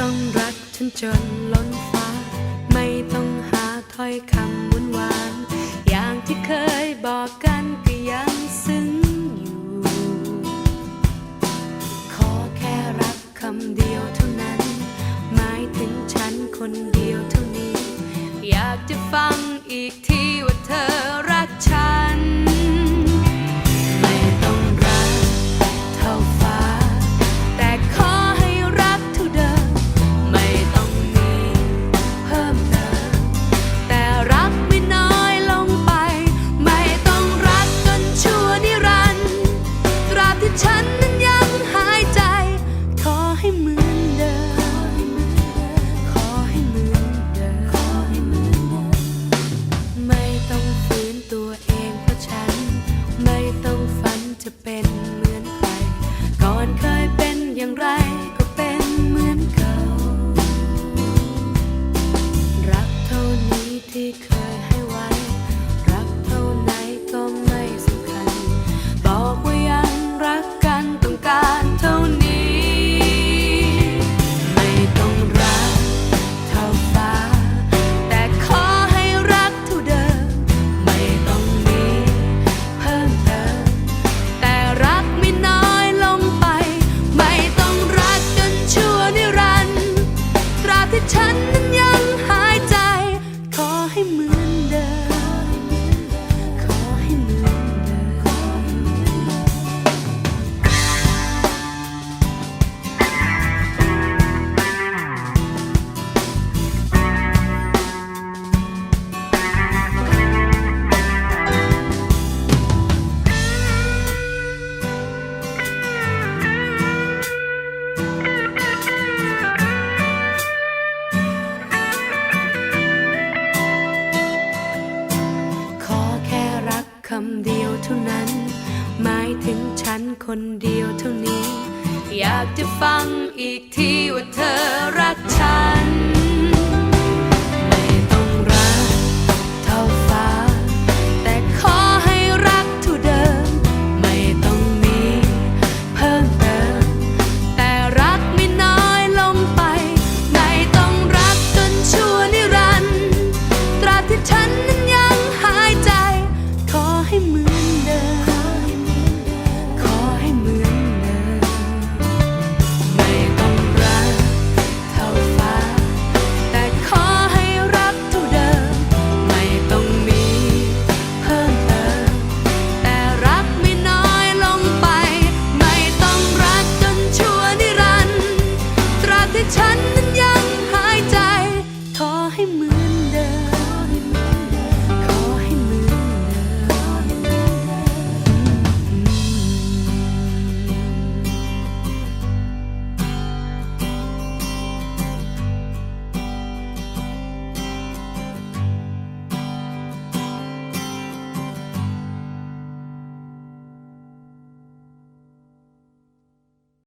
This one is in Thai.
ต้องรักฉันจนล้นฟ้า ไม่ต้องหาถ้อยคำวุ่นวานอย่างที่เคยบอกกันก็ยังซึ้งอยู่ ขอแค่รักคำเดียวเท่านั้น หมายถึงฉันคนเดียวเท่านี้ อยากจะฟังอีกทีว่าเธอานั้น หมายถึงฉันคนเดียวเท่านี้ อยากจะฟังอีกทีว่าเธอรักฉัน ฉันนั้นยัง